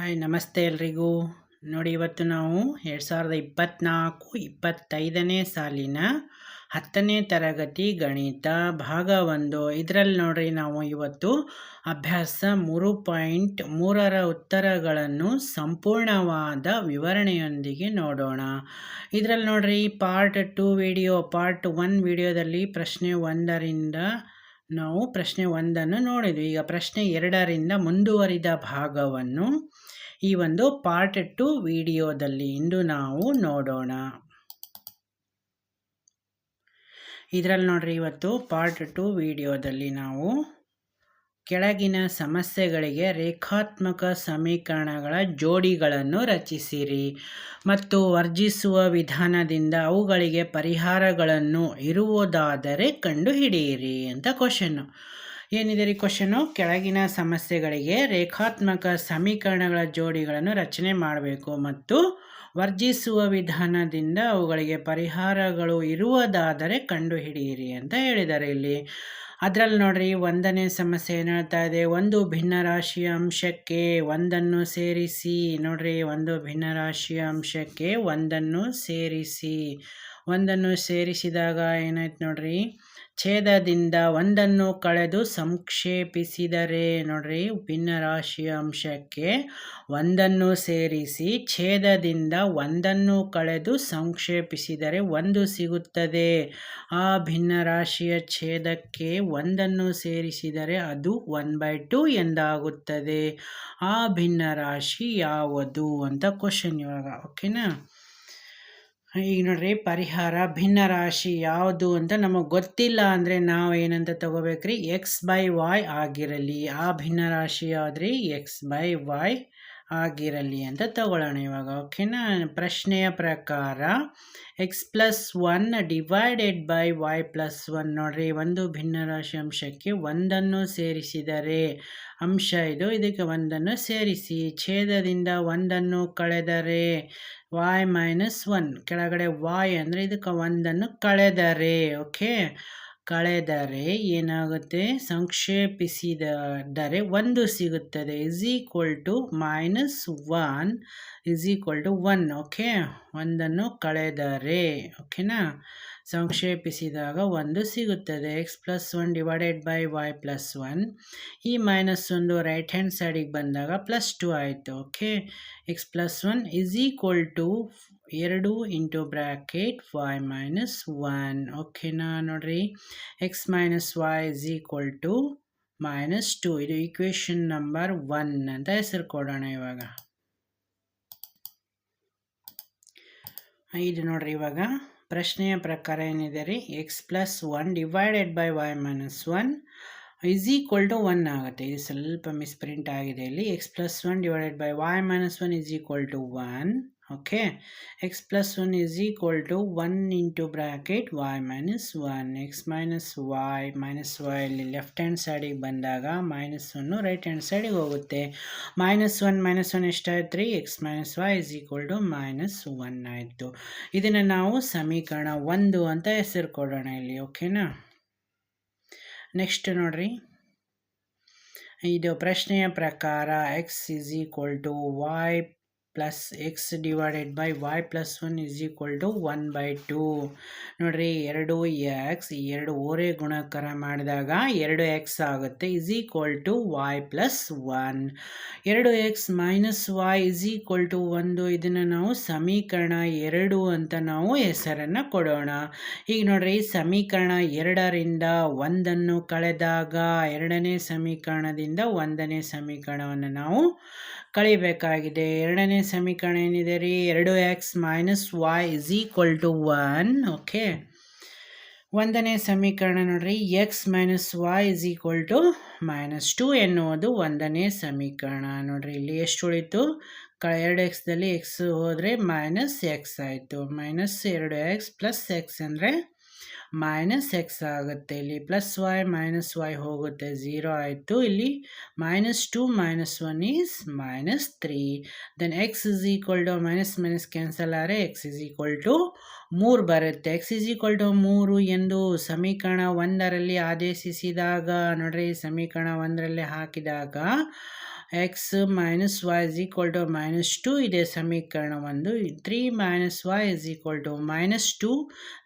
Hi, ನಮಸ್ತೆ ಎಲ್ರಿಗೂ. ನೋಡಿ, ಇವತ್ತು ನಾವು ಎರಡು ಸಾವಿರದ ಇಪ್ಪತ್ತ್ನಾಲ್ಕು ಇಪ್ಪತ್ತೈದನೇ ಸಾಲಿನ ಹತ್ತನೇ ತರಗತಿ ಗಣಿತ ಭಾಗ ಒಂದು. ಇದರಲ್ಲಿ ನೋಡ್ರಿ, ನಾವು ಇವತ್ತು ಅಭ್ಯಾಸ ಮೂರು ಪಾಯಿಂಟ್ ಮೂರರ ಉತ್ತರಗಳನ್ನು ಸಂಪೂರ್ಣವಾದ ವಿವರಣೆಯೊಂದಿಗೆ ನೋಡೋಣ. ಇದರಲ್ಲಿ ನೋಡ್ರಿ, part two video, part one ವಿಡಿಯೋದಲ್ಲಿ ಪ್ರಶ್ನೆ ಒಂದರಿಂದ ನಾವು ಪ್ರಶ್ನೆ ಒಂದನ್ನು ನೋಡಿದ್ವಿ. ಈಗ ಪ್ರಶ್ನೆ ಎರಡರಿಂದ ಮುಂದುವರಿದ ಭಾಗವನ್ನು ಈ ಒಂದು ಪಾರ್ಟ್ ಟು ವಿಡಿಯೋದಲ್ಲಿ ಇಂದು ನಾವು ನೋಡೋಣ. ಇದರಲ್ಲಿ ನೋಡ್ರಿ, ಇವತ್ತು ಪಾರ್ಟ್ ಟು ವಿಡಿಯೋದಲ್ಲಿ ನಾವು ಕೆಳಗಿನ ಸಮಸ್ಯೆಗಳಿಗೆ ರೇಖಾತ್ಮಕ ಸಮೀಕರಣಗಳ ಜೋಡಿಗಳನ್ನು ರಚಿಸಿರಿ ಮತ್ತು ವರ್ಜಿಸುವ ವಿಧಾನದಿಂದ ಅವುಗಳಿಗೆ ಪರಿಹಾರಗಳನ್ನು ಇರುವುದಾದರೆ ಕಂಡುಹಿಡಿಯಿರಿ ಅಂತ ಕ್ವಶನ್ನು ಏನಿದೆ ರೀ ಕ್ವಶನು ಕೆಳಗಿನ ಸಮಸ್ಯೆಗಳಿಗೆ ರೇಖಾತ್ಮಕ ಸಮೀಕರಣಗಳ ಜೋಡಿಗಳನ್ನು ರಚನೆ ಮಾಡಬೇಕು ಮತ್ತು ವರ್ಜಿಸುವ ವಿಧಾನದಿಂದ ಅವುಗಳಿಗೆ ಪರಿಹಾರಗಳು ಇರುವುದಾದರೆ ಕಂಡುಹಿಡಿಯಿರಿ ಅಂತ ಹೇಳಿದ್ದಾರೆ ಇಲ್ಲಿ. ಅದರಲ್ಲಿ ನೋಡ್ರಿ ಒಂದನೇ ಸಮಸ್ಯೆ ಏನು ಹೇಳ್ತಾ ಇದೆ? ಒಂದು ಭಿನ್ನ ರಾಶಿಯ ಅಂಶಕ್ಕೆ ಒಂದನ್ನು ಸೇರಿಸಿ. ನೋಡ್ರಿ, ಒಂದು ಭಿನ್ನ ರಾಶಿಯ ಅಂಶಕ್ಕೆ ಒಂದನ್ನು ಸೇರಿಸಿ. ಒಂದನ್ನು ಸೇರಿಸಿದಾಗ ಏನಾಯ್ತು ನೋಡ್ರಿ? ಛೇದದಿಂದ ಒಂದನ್ನು ಕಳೆದು ಸಂಕ್ಷೇಪಿಸಿದರೆ ನೋಡ್ರಿ ಭಿನ್ನರಾಶಿಯ ಅಂಶಕ್ಕೆ ಒಂದನ್ನು ಸೇರಿಸಿ ಛೇದದಿಂದ ಒಂದನ್ನು ಕಳೆದು ಸಂಕ್ಷೇಪಿಸಿದರೆ ಒಂದು ಸಿಗುತ್ತದೆ. ಆ ಭಿನ್ನರಾಶಿಯ ಛೇದಕ್ಕೆ ಒಂದನ್ನು ಸೇರಿಸಿದರೆ ಅದು ಒನ್ ಬೈ ಟು ಎಂದಾಗುತ್ತದೆ. ಆ ಭಿನ್ನರಾಶಿ ಯಾವುದು ಅಂತ ಕ್ವಶನ್ ಇವಾಗ ಓಕೆನಾ ಈಗ ನೋಡ್ರಿ, ಪರಿಹಾರ ಭಿನ್ನ ರಾಶಿ ಯಾವುದು ಅಂತ ನಮಗೆ ಗೊತ್ತಿಲ್ಲ ಅಂದರೆ ನಾವು ಏನಂತ ತಗೋಬೇಕ್ರಿ? ಎಕ್ಸ್ ಬೈ ವಾಯ್ ಆಗಿರಲಿ. ಆ ಭಿನ್ನ ರಾಶಿ ಯಾವ್ದ್ರಿ ಎಕ್ಸ್ ಬೈ ವಾಯ್ ಆಗಿರಲಿ ಅಂತ ತಗೊಳ್ಳೋಣ ಇವಾಗ ಓಕೆನಾ ಪ್ರಶ್ನೆಯ ಪ್ರಕಾರ x plus one divided by y plus one ನೋಡ್ರಿ, ಒಂದು ಭಿನ್ನರಾಶಿ ಅಂಶಕ್ಕೆ ಒಂದನ್ನು ಸೇರಿಸಿದರೆ, ಅಂಶ ಇದು, ಇದಕ್ಕೆ ಒಂದನ್ನು ಸೇರಿಸಿ, ಛೇದದಿಂದ ಒಂದನ್ನು ಕಳೆದರೆ ವಾಯ್ ಮೈನಸ್ ಒನ್ ಕೆಳಗಡೆ ವಾಯ್ ಅಂದರೆ ಇದಕ್ಕೆ ಒಂದನ್ನು ಕಳೆದರೆ ಓಕೆ ಕಳೆದರೆ ಏನಾಗುತ್ತೆ? ಸಂಕ್ಷೇಪಿಸಿದರೆ ಒಂದು ಸಿಗುತ್ತದೆ. Is equal to minus one is equal to one okay ಒಂದನ್ನು ಕಳೆದರೆ ಓಕೆನಾ ಸಂಕ್ಷೇಪಿಸಿದಾಗ ಒಂದು ಸಿಗುತ್ತದೆ. X plus one divided by y plus one ಈ ಮೈನಸ್ ಒಂದು ರೈಟ್ ಹ್ಯಾಂಡ್ ಸೈಡಿಗೆ ಬಂದಾಗ ಪ್ಲಸ್ ಟು ಆಯಿತು okay x plus one is equal to ಎರಡು into bracket y minus one ಓಕೆನಾ ನೋಡ್ರಿ. X minus y is equal to minus two ಇದು equation number one ಅಂತ ಹೆಸರು ಕೊಡೋಣ ಇವಾಗ. ಇದು ನೋಡ್ರಿ ಇವಾಗ. ಪ್ರಶ್ನೆಯ ಪ್ರಕಾರ ಏನಿದೆ ರೀ? X plus one divided by y minus one is equal to one ಆಗುತ್ತೆ. ಇದು ಸ್ವಲ್ಪ ಮಿಸ್ಪ್ರಿಂಟ್ ಆಗಿದೆ ಇಲ್ಲಿ. X plus one divided by y minus one is equal to one okay x plus one is equal to one into bracket y minus one x minus y minus y ಅಲ್ಲಿ left hand ಸೈಡಿಗೆ ಬಂದಾಗ minus one right hand ಸೈಡಿಗೆ ಹೋಗುತ್ತೆ. Minus one minus one ಎಷ್ಟಾಯ್ತು ರೀ x minus y is equal to minus one ಆಯಿತು. ಇದನ್ನು ನಾವು ಸಮೀಕರಣ ಒಂದು ಅಂತ ಹೆಸರು ಕೊಡೋಣ ಇಲ್ಲಿ ಓಕೆನಾ ನೆಕ್ಸ್ಟ್ ನೋಡ್ರಿ. ಇದು ಪ್ರಶ್ನೆಯ ಪ್ರಕಾರ x is equal to y plus x divided by y plus one is equal to one by two ನೋಡಿರಿ, ಎರಡು ಎಕ್ಸ್ ಎರಡು ಓರೆ ಗುಣಕರ ಮಾಡಿದಾಗ ಎರಡು ಎಕ್ಸ್ ಆಗುತ್ತೆ is equal to y plus one ಎರಡು x minus y is equal to ಒಂದು, ಇದನ್ನು ನಾವು ಸಮೀಕರಣ ಎರಡು ಅಂತ ನಾವು ಹೆಸರನ್ನು ಕೊಡೋಣ. ಈಗ ನೋಡಿರಿ, ಸಮೀಕರಣ ಎರಡರಿಂದ ಒಂದನ್ನು ಕಳೆದಾಗ ಎರಡನೇ ಸಮೀಕರಣದಿಂದ ಒಂದನೇ ಸಮೀಕರಣವನ್ನು ನಾವು ಕಳಿಬೇಕಾಗಿದೆ. ಎರಡನೇ ಸಮೀಕರಣ ಏನಿದೆ ರೀ? ಎರಡು x minus y is equal to one okay ಒಂದನೇ ಸಮೀಕರಣ ನೋಡ್ರಿ. X minus y is equal to minus two ಎನ್ನುವುದು ಒಂದನೇ ಸಮೀಕರಣ. ನೋಡ್ರಿ, ಇಲ್ಲಿ ಎಷ್ಟು ಉಳಿತು? ಕ, ಎರಡು ಎಕ್ಸ್ದಲ್ಲಿ ಎಕ್ಸ್ ಹೋದರೆ ಮೈನಸ್ ಎಕ್ಸ್ ಆಯಿತು. ಮೈನಸ್ ಎರಡು ಎಕ್ಸ್ ಪ್ಲಸ್ ಎಕ್ಸ್ ಅಂದರೆ ಮೈನಸ್ ಎಕ್ಸ್ ಆಗುತ್ತೆ. ಇಲ್ಲಿ ಪ್ಲಸ್ ವೈ ಮೈನಸ್ ವೈ ಹೋಗುತ್ತೆ. ಝೀರೋ ಆಯಿತು. ಇಲ್ಲಿ minus two minus one is minus three then x is equal to minus minus cancel ಆದರೆ ಎಕ್ಸ್ ಇಸ್ ಈಕ್ವಲ್ ಟು ಮೂರು ಬರುತ್ತೆ. ಎಕ್ಸ್ ಇಸ್ ಈಕ್ವಲ್ ಟು ಮೂರು ಎಂದು ಸಮೀಕರಣ ಒಂದರಲ್ಲಿ ಆದೇಶಿಸಿದಾಗ, ನೋಡ್ರಿ, ಸಮೀಕರಣ ಒಂದರಲ್ಲಿ ಹಾಕಿದಾಗ x minus y is equal to minus two ಇದೆ ಸಮೀಕರಣ ಒಂದು. Three minus y is equal to minus two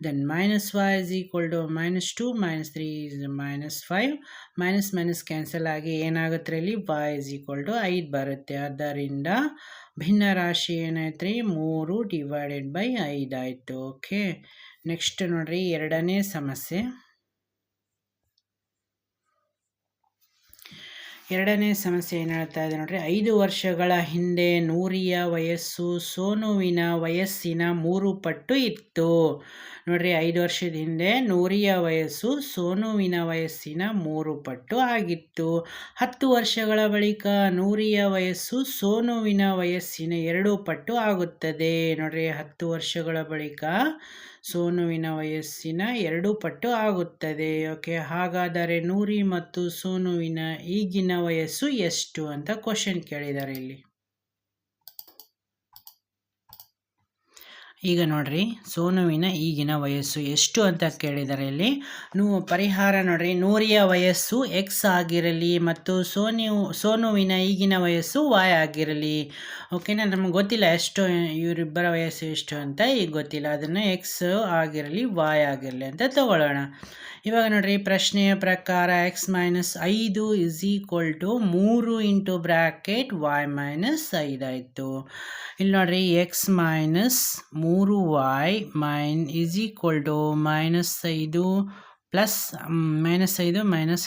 then minus y is equal to minus two minus three is minus five minus minus cancel ಆಗಿ ಏನಾಗುತ್ತೆ ಇಲ್ಲಿ? Y is equal to ಐದು ಬರುತ್ತೆ. ಆದ್ದರಿಂದ ಭಿನ್ನ ರಾಶಿ ಏನಾಯ್ತು ರೀ? ಮೂರು ಡಿವೈಡೆಡ್ ಬೈ ಐದು ಆಯಿತು. ಓಕೆ ನೆಕ್ಸ್ಟ್ ನೋಡ್ರಿ ಎರಡನೇ ಸಮಸ್ಯೆ. ಎರಡನೇ ಸಮಸ್ಯೆ ಏನು ಹೇಳ್ತಾ ಇದೆ ನೋಡ್ರಿ, ಐದು ವರ್ಷಗಳ ಹಿಂದೆ ನೂರಿಯ ವಯಸ್ಸು, ಸೋನುವಿನ ವಯಸ್ಸಿನ ಮೂರು ಪಟ್ಟು ಇತ್ತು. ನೋಡ್ರಿ, ಐದು ವರ್ಷದ ಹಿಂದೆ ನೂರಿಯ ವಯಸ್ಸು, ಸೋನುವಿನ ವಯಸ್ಸಿನ ಮೂರು ಪಟ್ಟು ಆಗಿತ್ತು. ಹತ್ತು ವರ್ಷಗಳ ಬಳಿಕ ನೂರಿಯ ವಯಸ್ಸು, ಸೋನುವಿನ ವಯಸ್ಸಿನ ಎರಡು ಪಟ್ಟು ಆಗುತ್ತದೆ. ನೋಡ್ರಿ, ಹತ್ತು ವರ್ಷಗಳ ಬಳಿಕ ಸೋನುವಿನ ವಯಸ್ಸಿನ ಎರಡು ಪಟ್ಟು ಆಗುತ್ತದೆ. ಓಕೆ, ಹಾಗಾದರೆ ನೂರಿ ಮತ್ತು ಸೋನುವಿನ ಈಗಿನ ವಯಸ್ಸು ಎಷ್ಟು ಅಂತ ಕ್ವಶನ್ ಕೇಳಿದ್ದಾರೆ ಇಲ್ಲಿ. ಈಗ ನೋಡ್ರಿ, ಸೋನುವಿನ ಈಗಿನ ವಯಸ್ಸು ಎಷ್ಟು ಅಂತ ಕೇಳಿದರೆ ಇಲ್ಲಿ, ನೂ, ಪರಿಹಾರ ನೋಡ್ರಿ, ನೂರಿಯ ವಯಸ್ಸು ಎಕ್ಸ್ ಆಗಿರಲಿ ಮತ್ತು ಸೋನಿ ಸೋನುವಿನ ಈಗಿನ ವಯಸ್ಸು ವಾಯ್ ಆಗಿರಲಿ. ಓಕೆನಾ ನಮ್ಗೆ ಗೊತ್ತಿಲ್ಲ ಎಷ್ಟು, ಇವರಿಬ್ಬರ ವಯಸ್ಸು ಎಷ್ಟು ಅಂತ ಈಗ ಗೊತ್ತಿಲ್ಲ. ಅದನ್ನು ಎಕ್ಸ್ ಆಗಿರಲಿ ವಾಯ್ ಆಗಿರಲಿ ಅಂತ ತಗೊಳ್ಳೋಣ. ಇವಾಗ ನೋಡ್ರಿ, ಪ್ರಶ್ನೆಯ ಪ್ರಕಾರ ಎಕ್ಸ್ ಮೈನಸ್ ಐದು ಇಸ್ ಈಕ್ವಲ್ ಟು ಮೂರು ಇಂಟು ಬ್ರ್ಯಾಕೆಟ್ ವಾಯ್ ಮೈನಸ್ ಐದಾಯಿತು ಇಲ್ಲಿ ನೋಡ್ರಿ ಎಕ್ಸ್ ಮೈನಸ್ ಮೂರು y minus is equal to minus ಐದು ಪ್ಲಸ್ ಮೈನಸ್ ಐದು ಮೈನಸ್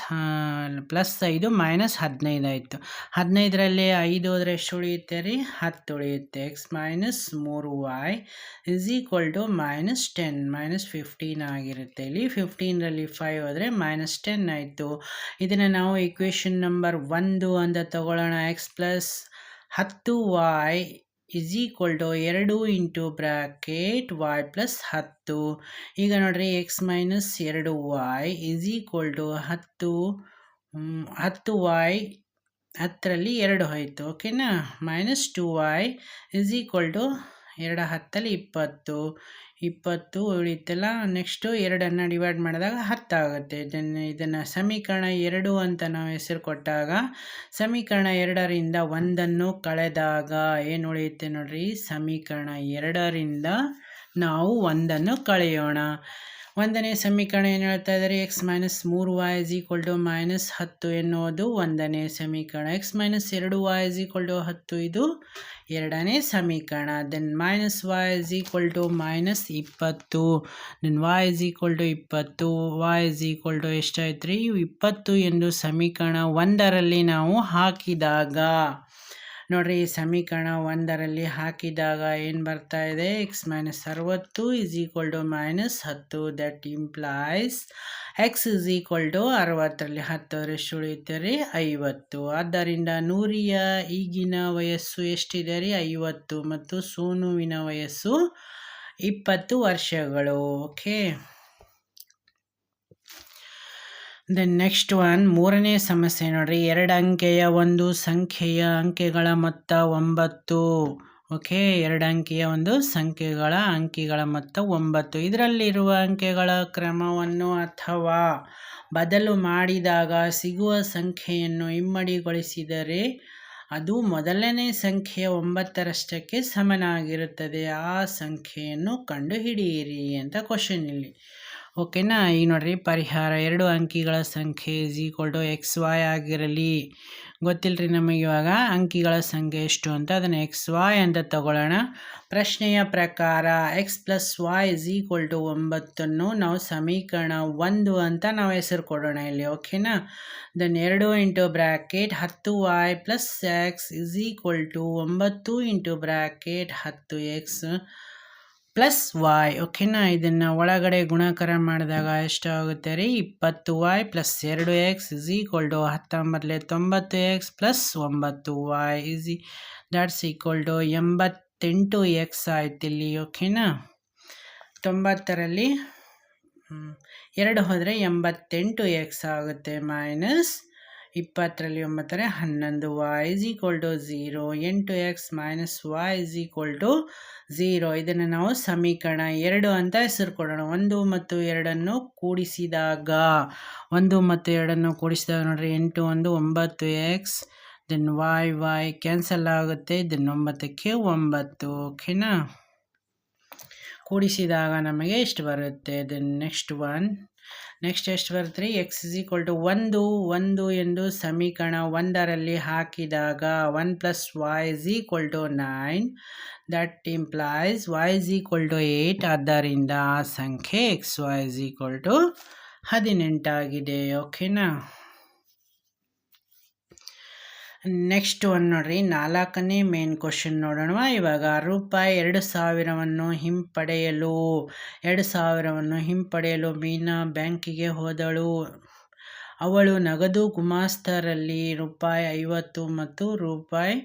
ಪ್ಲಸ್ ಐದು ಮೈನಸ್ ಹದಿನೈದು ಆಯಿತು. ಹದಿನೈದರಲ್ಲಿ ಐದು ಹೋದರೆ ಎಷ್ಟು ಉಳಿಯುತ್ತೆ ರೀ? ಹತ್ತು ಉಳಿಯುತ್ತೆ. ಎಕ್ಸ್ ಮೈನಸ್ ಮೂರು y is equal to minus ten, minus fifteen ಆಗಿರುತ್ತೆ. ಇಲ್ಲಿ ಫಿಫ್ಟೀನಲ್ಲಿ ಫೈವ್ ಹೋದರೆ ಮೈನಸ್ ಟೆನ್ ಆಯಿತು. ಇದನ್ನು ನಾವು ಇಕ್ವೇಷನ್ ನಂಬರ್ ಒಂದು ಅಂತ ತಗೊಳ್ಳೋಣ. ಎಕ್ಸ್ ಪ್ಲಸ್ ಹತ್ತು ವಾಯ್ ಇಸ್ ಈಕ್ವಲ್ ಟು ಎರಡು ಇಂಟು ಬ್ರಾಕೆಟ್ ವಾಯ್ ಪ್ಲಸ್ ಹತ್ತು. ಈಗ ನೋಡ್ರಿ ಎಕ್ಸ್ ಮೈನಸ್ ಎರಡು ವಾಯ್ ಇಸ್ ಈಕ್ವಲ್ ಟು ಹತ್ತು ಹತ್ತು ವಾಯ್ ಹತ್ತರಲ್ಲಿ ಎರಡು ಹೋಯಿತು ಓಕೆನಾ minus two y is equal to ಎರಡು ಹತ್ತಲ್ಲಿ ಇಪ್ಪತ್ತು ಇಪ್ಪತ್ತು ಉಳಿತಲ್ಲ ನೆಕ್ಸ್ಟು ಎರಡನ್ನು ಡಿವೈಡ್ ಮಾಡಿದಾಗ ಹತ್ತಾಗುತ್ತೆ ಇದನ್ನು ಇದನ್ನು ಸಮೀಕರಣ ಎರಡು ಅಂತ ನಾವು ಹೆಸರು ಕೊಟ್ಟಾಗ, ಸಮೀಕರಣ ಎರಡರಿಂದ ಒಂದನ್ನು ಕಳೆದಾಗ ಏನು ಉಳಿಯುತ್ತೆ ನೋಡ್ರಿ? ಸಮೀಕರಣ ಎರಡರಿಂದ ನಾವು ಒಂದನ್ನು ಕಳೆಯೋಣ. ಒಂದನೇ ಸಮೀಕರಣ ಏನು ಹೇಳ್ತಾ ಇದ್ದಾರೆ? ಎಕ್ಸ್ ಮೈನಸ್ ಮೂರು y is equal to minus ಹತ್ತು ಎನ್ನುವುದು ಒಂದನೇ ಸಮೀಕರಣ. ಎಕ್ಸ್ ಮೈನಸ್ ಎರಡು ವಾಯ್ ಇಸ್ ಈಕ್ವಲ್ ಟು ಹತ್ತು, ಇದು ಎರಡನೇ ಸಮೀಕರಣ. Then minus y is equal to minus ಇಪ್ಪತ್ತು. Then y is equal to ಇಪ್ಪತ್ತು. ವಾಯ್ ಇಸ್ ಈಕ್ವಲ್ ಟು ಎಷ್ಟಾಯ್ತು ರೀ ಇಪ್ಪತ್ತು ಎಂದು ಸಮೀಕರಣ ಒಂದರಲ್ಲಿ ನಾವು ಹಾಕಿದಾಗ ನೋಡ್ರಿ ಈ ಸಮೀಕರಣ ಒಂದರಲ್ಲಿ ಹಾಕಿದಾಗ ಏನು ಬರ್ತಾ ಇದೆ? ಎಕ್ಸ್ ಮೈನಸ್ ಅರವತ್ತು ಇಸ್ ಈಕ್ವಲ್ ಟು ಮೈನಸ್ ಹತ್ತು. That implies x is equal to ಅರವತ್ತರಲ್ಲಿ ಹತ್ತರಷ್ಟು ಉಳಿಯುತ್ತೆ ರೀ ಐವತ್ತು. ಆದ್ದರಿಂದ ನೂರಿಯ ಈಗಿನ ವಯಸ್ಸು ಎಷ್ಟಿದೆ ರೀ? ಐವತ್ತು ಮತ್ತು ಸೋನುವಿನ ವಯಸ್ಸು ಇಪ್ಪತ್ತು ವರ್ಷಗಳು. ಓಕೆ ದೆನ್ ನೆಕ್ಸ್ಟ್ ಒನ್ ಮೂರನೇ ಸಮಸ್ಯೆ ನೋಡ್ರಿ. ಎರಡು ಅಂಕೆಯ ಒಂದು, ಸಂಖ್ಯೆಯ ಅಂಕೆಗಳ ಮೊತ್ತ ಒಂಬತ್ತು. ಓಕೆ ಎರಡು ಅಂಕೆಯ ಒಂದು, ಸಂಖ್ಯೆಗಳ ಅಂಕಿಗಳ ಮೊತ್ತ ಒಂಬತ್ತು. ಇದರಲ್ಲಿರುವ ಅಂಕೆಗಳ ಕ್ರಮವನ್ನು ಅಥವಾ ಬದಲು ಮಾಡಿದಾಗ ಸಿಗುವ ಸಂಖ್ಯೆಯನ್ನು ಇಮ್ಮಡಿಗೊಳಿಸಿದರೆ ಅದು ಮೊದಲನೇ ಸಂಖ್ಯೆಯ ಒಂಬತ್ತರಷ್ಟಕ್ಕೆ ಸಮನಾಗಿರುತ್ತದೆ. ಆ ಸಂಖ್ಯೆಯನ್ನು ಕಂಡುಹಿಡಿಯಿರಿ ಅಂತ ಕ್ವಶನ್ ಇಲ್ಲಿ. ಓಕೆನಾ? ಈಗ ನೋಡಿರಿ, ಪರಿಹಾರ ಎರಡು ಅಂಕಿಗಳ ಸಂಖ್ಯೆ is equal to x y ಆಗಿರಲಿ. ಗೊತ್ತಿಲ್ಲರಿ ನಮಗೆ ಇವಾಗ, ಅಂಕಿಗಳ ಸಂಖ್ಯೆ ಎಷ್ಟು ಅಂತ. ಅದನ್ನು ಎಕ್ಸ್ ವಾಯ್ ಅಂತ ತಗೊಳ್ಳೋಣ. ಪ್ರಶ್ನೆಯ ಪ್ರಕಾರ x plus y is equal to ಒಂಬತ್ತನ್ನು ನಾವು ಸಮೀಕರಣ ಒಂದು ಅಂತ ನಾವು ಹೆಸರು ಕೊಡೋಣ ಇಲ್ಲಿ, ಓಕೆನಾ? ದೆನ್ ಎರಡು ಇಂಟು ಬ್ರ್ಯಾಕೆಟ್ ಹತ್ತು y plus x is equal to ಒಂಬತ್ತು ಇಂಟು ಬ್ರ್ಯಾಕೆಟ್ ಹತ್ತು ಎಕ್ಸ್ ಪ್ಲಸ್ ವಾಯ್ ಓಕೆನಾ ಇದನ್ನು ಒಳಗಡೆ ಗುಣಾಕಾರ ಮಾಡಿದಾಗ ಎಷ್ಟಾಗುತ್ತೆ ರೀ? ಇಪ್ಪತ್ತು ವಾಯ್ ಪ್ಲಸ್ ಎರಡು ಎಕ್ಸ್ ಇಸ್ ಈಕ್ವಲ್ ಟು ಹತ್ತೊಂಬತ್ತಲೆ ತೊಂಬತ್ತು ಎಕ್ಸ್ ಪ್ಲಸ್ ಒಂಬತ್ತು y is that's equal to ಎಂಬತ್ತೆಂಟು ಎಕ್ಸ್ ಆಯ್ತು ಇಲ್ಲಿ ಓಕೆನಾ ತೊಂಬತ್ತರಲ್ಲಿ ಎರಡು ಹೋದರೆ ಎಂಬತ್ತೆಂಟು ಎಕ್ಸ್ ಆಗುತ್ತೆ ಮೈನಸ್ ಇಪ್ಪತ್ತರಲ್ಲಿ ಒಂಬತ್ತರ ಹನ್ನೊಂದು y is equal to zero ಎಂಟು x minus y is equal to zero ಇದನ್ನು ನಾವು ಸಮೀಕರಣ ಎರಡು ಅಂತ ಹೆಸರು ಕೊಡೋಣ ಒಂದು ಮತ್ತು ಎರಡನ್ನು ಕೂಡಿಸಿದಾಗ, ಒಂದು ಮತ್ತು ಎರಡನ್ನು ಕೂಡಿಸಿದಾಗ ನೋಡ್ರಿ, ಎಂಟು, ಒಂದು, ಒಂಬತ್ತು x then y y cancel ಆಗುತ್ತೆ. ಇದನ್ನು ಒಂಬತ್ತಕ್ಕೆ ಒಂಬತ್ತು ಓಕೆನಾ ಕೂಡಿಸಿದಾಗ ನಮಗೆ ಇಷ್ಟು ಬರುತ್ತೆ? ದೆನ್ ನೆಕ್ಸ್ಟ್ ಒನ್ ನೆಕ್ಸ್ಟ್ ಎಷ್ಟು ಬರುತ್ತೆ ಎಕ್ಸ್ ಇಸ್ ಈಕ್ವಲ್ ಟು ಒಂದು ಒಂದು ಎಂದು ಸಮೀಕರಣ ಒಂದರಲ್ಲಿ ಹಾಕಿದಾಗ one plus y is equal to nine that implies y is equal to eight ಆದ್ದರಿಂದ ಆ ಸಂಖ್ಯೆ x y is equal to ಹದಿನೆಂಟಾಗಿದೆ. ಓಕೆನಾ ನೆಕ್ಸ್ಟ್ ಒನ್ ನೋಡ್ರಿ, ನಾಲ್ಕನೇ ಮೇನ್ ಕ್ವಶನ್ ನೋಡೋಣ ಇವಾಗ ರೂಪಾಯಿ ಎರಡು ಸಾವಿರವನ್ನು ಹಿಂಪಡೆಯಲು, ಎರಡು ಸಾವಿರವನ್ನು ಹಿಂಪಡೆಯಲು ಮೀನಾ ಬ್ಯಾಂಕಿಗೆ ಹೋದಳು. ಅವಳು ನಗದು ಗುಮಾಸ್ತರಲ್ಲಿ ರೂಪಾಯಿ ಐವತ್ತು ಮತ್ತು ರೂಪಾಯಿ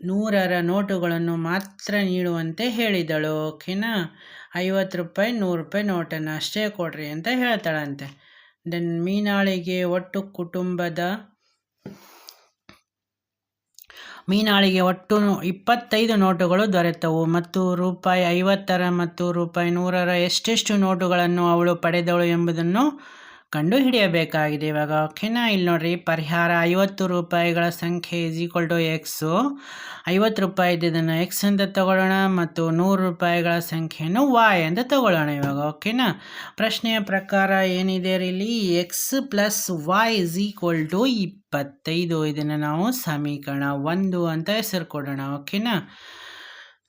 ನೂರರ ನೋಟುಗಳನ್ನು ಮಾತ್ರ ನೀಡುವಂತೆ ಹೇಳಿದಳು, ಓಕೆನಾ? ಐವತ್ತು ರೂಪಾಯಿ, ನೂರು ರೂಪಾಯಿ ನೋಟನ್ನು ಅಷ್ಟೇ ಕೊಡ್ರಿ ಅಂತ ಹೇಳ್ತಾಳಂತೆ. ದೆನ್ ಮೀನಾಳಿಗೆ ಒಟ್ಟು ಕುಟುಂಬದ ಮೀನಾಳಿಗೆ ಒಟ್ಟು ಇಪ್ಪತ್ತೈದು ನೋಟುಗಳು ದೊರೆತವು ಮತ್ತು ರೂಪಾಯಿ ಐವತ್ತರ ಮತ್ತು ರೂಪಾಯಿ ನೂರರ ಎಷ್ಟೆಷ್ಟು ನೋಟುಗಳನ್ನು ಅವಳು ಪಡೆದಳು ಎಂಬುದನ್ನು ಕಂಡು ಹಿಡಿಯಬೇಕಾಗಿದೆ. ಇವಾಗ ಓಕೆನಾ? ಇಲ್ಲಿ ನೋಡ್ರಿ, ಪರಿಹಾರ ಐವತ್ತು ರೂಪಾಯಿಗಳ ಸಂಖ್ಯೆ ಇಸ್ ಈಕ್ವಲ್ ಟು ಎಕ್ಸು ಐವತ್ತು ರೂಪಾಯಿ ಇದನ್ನು ಎಕ್ಸ್ ಅಂತ ತಗೊಳ್ಳೋಣ ಮತ್ತು ನೂರು ರೂಪಾಯಿಗಳ ಸಂಖ್ಯೆಯನ್ನು ವಾಯ್ ಅಂತ ತಗೊಳ್ಳೋಣ ಇವಾಗ, ಓಕೆನಾ? ಪ್ರಶ್ನೆಯ ಪ್ರಕಾರ ಏನಿದೆ ಇಲ್ಲಿ? X plus y is equal to ಇಪ್ಪತ್ತೈದು. ಇದನ್ನು ನಾವು ಸಮೀಕರಣ ಒಂದು ಅಂತ ಹೆಸರು ಕೊಡೋಣ, ಓಕೆನಾ?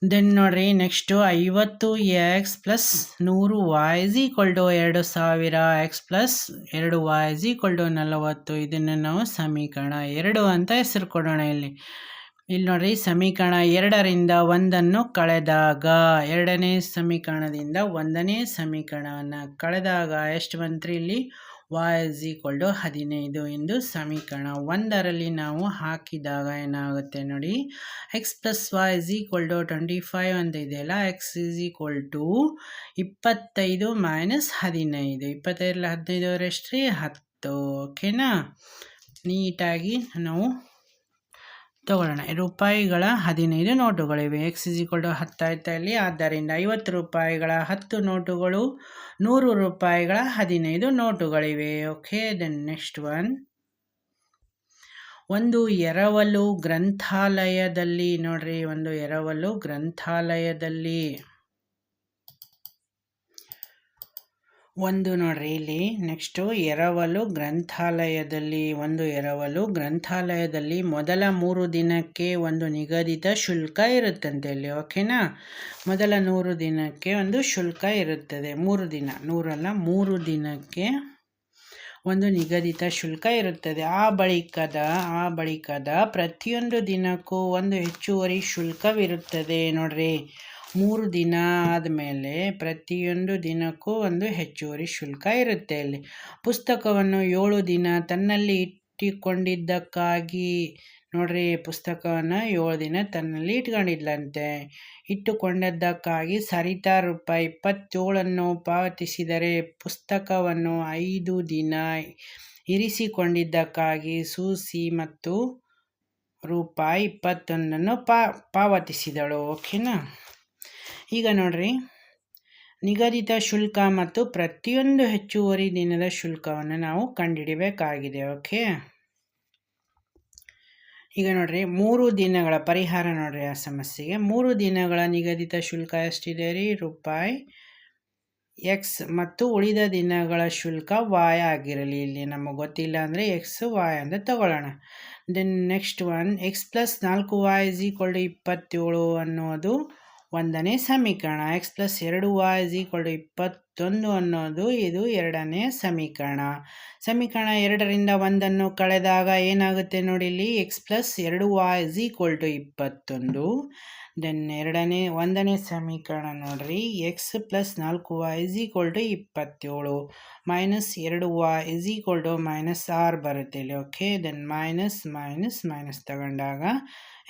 ದೆನ್ ನೋಡ್ರಿ ನೆಕ್ಸ್ಟು ಐವತ್ತು ಎಕ್ಸ್ ಪ್ಲಸ್ ನೂರು ವಾಯ್ ಜಿ ಕೊಲ್ಡು ಎರಡು ಸಾವಿರ ಎಕ್ಸ್ ಪ್ಲಸ್ ಎರಡು ವಾಯ್ ಜಿ ಈಕ್ವಲ್ ನಲವತ್ತು. ಇದನ್ನು ನಾವು ಸಮೀಕರಣ ಎರಡು ಅಂತ ಹೆಸರು ಕೊಡೋಣ ಇಲ್ಲಿ. ಇಲ್ಲಿ ನೋಡ್ರಿ, ಸಮೀಕರಣ ಎರಡರಿಂದ ಒಂದನ್ನು ಕಳೆದಾಗ, ಎರಡನೇ ಸಮೀಕರಣದಿಂದ ಒಂದನೇ ಸಮೀಕರಣವನ್ನು ಕಳೆದಾಗ ಎಷ್ಟು ಬಂತ್ರಿ ಇಲ್ಲಿ? ವಾಯ್ ಇಸ್ ಈಕ್ವಲ್ ಟು ಹದಿನೈದು ಎಂದು ಸಮೀಕರಣ ಒಂದರಲ್ಲಿ ನಾವು ಹಾಕಿದಾಗ ಏನಾಗುತ್ತೆ ನೋಡಿ? X plus y is equal to twenty five ಅಂತ ಇದೆಯಲ್ಲ ಎಕ್ಸ್ ಇಸ್ ಈಕ್ವಲ್ ಟು ಇಪ್ಪತ್ತೈದು ಮೈನಸ್ ಹದಿನೈದು. ಇಪ್ಪತ್ತೈದರಲ್ಲಿ ಹದಿನೈದು ಎಷ್ಟು ಹತ್ತು ಓಕೆನಾ ನೀಟಾಗಿ ನಾವು ತಗೊಳ್ಳೋಣ. ರೂಪಾಯಿಗಳ ಹದಿನೈದು ನೋಟುಗಳಿವೆ. ಎಕ್ಸ್ ಇಸ್ ಈಕ್ವಲ್ ಟು ಇಲ್ಲಿ? ಆದ್ದರಿಂದ ಐವತ್ತು ರೂಪಾಯಿಗಳ ಹತ್ತು ನೋಟುಗಳು, ನೂರು ರೂಪಾಯಿಗಳ ಹದಿನೈದು ನೋಟುಗಳಿವೆ. ಓಕೆ ದೆನ್ ನೆಕ್ಸ್ಟ್ ಒನ್ ಒಂದು ಎರವಲು ಗ್ರಂಥಾಲಯದಲ್ಲಿ, ನೋಡ್ರಿ, ಒಂದು ಎರವಲು ಗ್ರಂಥಾಲಯದಲ್ಲಿ. ಒಂದು ನೋಡ್ರಿ, ಇಲ್ಲಿ ನೆಕ್ಸ್ಟು ಎರವಲು ಗ್ರಂಥಾಲಯದಲ್ಲಿ, ಒಂದು ಎರವಲು ಗ್ರಂಥಾಲಯದಲ್ಲಿ ಮೊದಲ ಮೂರು ದಿನಕ್ಕೆ ಒಂದು ನಿಗದಿತ ಶುಲ್ಕ ಇರುತ್ತಂತೆ ಇಲ್ಲಿ, ಓಕೆನಾ? ಮೊದಲ ನೂರು ದಿನಕ್ಕೆ ಒಂದು ಶುಲ್ಕ ಇರುತ್ತದೆ, ಮೂರು ದಿನ, ನೂರಲ್ಲ, ಮೂರು ದಿನಕ್ಕೆ ಒಂದು ನಿಗದಿತ ಶುಲ್ಕ ಇರುತ್ತದೆ. ಆ ಬಳಿಕದ ಆ ಬಳಿಕದ ಪ್ರತಿಯೊಂದು ದಿನಕ್ಕೂ ಒಂದು ಹೆಚ್ಚುವರಿ ಶುಲ್ಕವಿರುತ್ತದೆ ನೋಡ್ರಿ. ಮೂರು ದಿನ ಆದಮೇಲೆ ಪ್ರತಿಯೊಂದು ದಿನಕ್ಕೂ ಒಂದು ಹೆಚ್ಚುವರಿ ಶುಲ್ಕ ಇರುತ್ತೆ ಅಲ್ಲಿ. ಪುಸ್ತಕವನ್ನು ಏಳು ದಿನ ತನ್ನಲ್ಲಿ ಇಟ್ಟುಕೊಂಡಿದ್ದಕ್ಕಾಗಿ ನೋಡ್ರಿ, ಪುಸ್ತಕವನ್ನು ಏಳು ದಿನ ತನ್ನಲ್ಲಿ ಇಟ್ಕೊಂಡಿದ್ಲಂತೆ. ಇಟ್ಟುಕೊಂಡದ್ದಕ್ಕಾಗಿ ಸರಿತಾ ರೂಪಾಯಿ ಇಪ್ಪತ್ತೇಳನ್ನು ಪಾವತಿಸಿದರೆ ಪುಸ್ತಕವನ್ನು ಐದು ದಿನ ಇರಿಸಿಕೊಂಡಿದ್ದಕ್ಕಾಗಿ ಸೂಸಿ ಮತ್ತು ರೂಪಾಯಿ ಇಪ್ಪತ್ತೊಂದನ್ನು ಪಾವತಿಸಿದಳು. ಓಕೆನಾ? ಈಗ ನೋಡ್ರಿ. ನಿಗದಿತ ಶುಲ್ಕ ಮತ್ತು ಪ್ರತಿಯೊಂದು ಹೆಚ್ಚುವರಿ ದಿನದ ಶುಲ್ಕವನ್ನು ನಾವು ಕಂಡುಹಿಡಿಬೇಕಾಗಿದೆ, ಓಕೆ? ಈಗ ನೋಡ್ರಿ, ಮೂರು ದಿನಗಳ ಪರಿಹಾರ ನೋಡ್ರಿ ಆ ಸಮಸ್ಯೆಗೆ. ಮೂರು ದಿನಗಳ ನಿಗದಿತ ಶುಲ್ಕ ಎಷ್ಟಿದೆ ರೀ? ರೂಪಾಯಿ ಎಕ್ಸ್ ಮತ್ತು ಉಳಿದ ದಿನಗಳ ಶುಲ್ಕ ವಾಯ್ ಆಗಿರಲಿ. ಇಲ್ಲಿ ನಮಗೆ ಗೊತ್ತಿಲ್ಲ ಅಂದರೆ ಎಕ್ಸ್ ವಾಯ್ ಅಂತ ತಗೊಳ್ಳೋಣ. Then next one x plus ನಾಲ್ಕು ವಾಯ್ ಇಸ್ ಈಕ್ವಲ್ ಟು ಇಪ್ಪತ್ತೇಳು ಅನ್ನೋದು ಒಂದನೇ ಸಮೀಕರಣ ಎಕ್ಸ್ ಪ್ಲಸ್ ಎರಡು ವಾಯ್ ಇಸ್ ಈಕ್ವಲ್ ಟು ಇಪ್ಪತ್ತೊಂದು ಅನ್ನೋದು ಇದು ಎರಡನೇ ಸಮೀಕರಣ. ಸಮೀಕರಣ ಎರಡರಿಂದ ಒಂದನ್ನು ಕಳೆದಾಗ ಏನಾಗುತ್ತೆ ನೋಡಿ ಇಲ್ಲಿ ಎಕ್ಸ್ ಪ್ಲಸ್ ಎರಡು ವಾಯ್ ಇಸ್ ಈಕ್ವಲ್ ಟು ಇಪ್ಪತ್ತೊಂದು. ದೆನ್ ಎರಡನೇ, ಒಂದನೇ ಸಮೀಕರಣ ನೋಡ್ರಿ. ಎಕ್ಸ್ ಪ್ಲಸ್ ನಾಲ್ಕು ವಾಯ್ ಇಸ್ ಈಕ್ವಲ್ ಟು ಇಪ್ಪತ್ತೇಳು. ಮೈನಸ್ ಎರಡು y is equal to minus R ಬರುತ್ತೆ ಇಲ್ಲಿ okay then minus minus minus ತಗೊಂಡಾಗ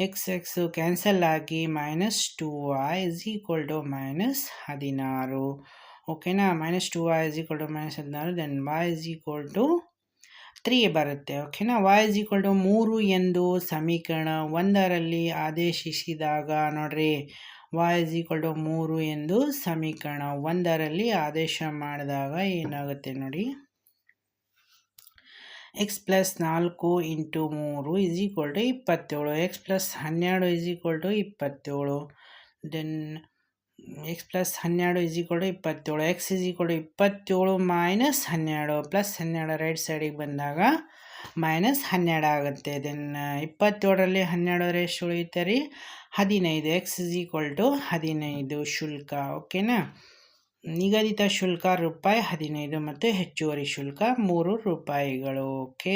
ಎಕ್ಸ್ ಎಕ್ಸು ಕ್ಯಾನ್ಸಲ್ ಆಗಿ minus two y is equal to minus ಹದಿನಾರು. ಓಕೆನಾ minus two y is equal to minus ಹದಿನಾರು then y is equal to three ಬರುತ್ತೆ. ಓಕೆನಾ Y is equal to ಮೂರು ಎಂದು ಸಮೀಕರಣ ಒಂದರಲ್ಲಿ ಆದೇಶಿಸಿದಾಗ ನೋಡ್ರಿ ವಾಯ್ ಇಸ್ ಈಕ್ವಲ್ ಟು ಮೂರು ಎಂದು ಸಮೀಕರಣ ಒಂದರಲ್ಲಿ ಆದೇಶ ಮಾಡಿದಾಗ ಏನಾಗುತ್ತೆ ನೋಡಿ ಎಕ್ಸ್ ಪ್ಲಸ್ ನಾಲ್ಕು ಇಂಟು ಮೂರು ಇಸ್ ಈಕ್ವಲ್ ಟು ಇಪ್ಪತ್ತೇಳು ಎಕ್ಸ್ ಪ್ಲಸ್ ಹನ್ನೆರಡು ಇಸ್ ಈಕ್ವಲ್ ಟು ಇಪ್ಪತ್ತೇಳು ದೆನ್ ಎಕ್ಸ್ ಪ್ಲಸ್ ಹನ್ನೆರಡು ಇಜಿ ಕೊಡು ಇಪ್ಪತ್ತೇಳು. ಎಕ್ಸ್ ಇಜಿ ಕೊಡು ಇಪ್ಪತ್ತೇಳು ಮೈನಸ್ ಹನ್ನೆರಡು ಪ್ಲಸ್ ಹನ್ನೆರಡು ರೈಟ್ ಸೈಡಿಗೆ ಬಂದಾಗ ಮೈನಸ್ ಹನ್ನೆರಡು ಆಗುತ್ತೆ. ದೆನ್ ಇಪ್ಪತ್ತೇಳರಲ್ಲಿ ಹನ್ನೆರಡು ರೇಷ್ ಉಳಿಯುತ್ತೆ ರೀ. ಹದಿನೈದು. ಎಕ್ಸ್ ಇಸ್ ಕೊಲ್ಟು ಹದಿನೈದು ಶುಲ್ಕ. ಓಕೆನಾ ನಿಗದಿತ ಶುಲ್ಕ ರೂಪಾಯಿ ಹದಿನೈದು ಮತ್ತು ಹೆಚ್ಚುವರಿ ಶುಲ್ಕ ಮೂರು ರೂಪಾಯಿಗಳು. ಓಕೆ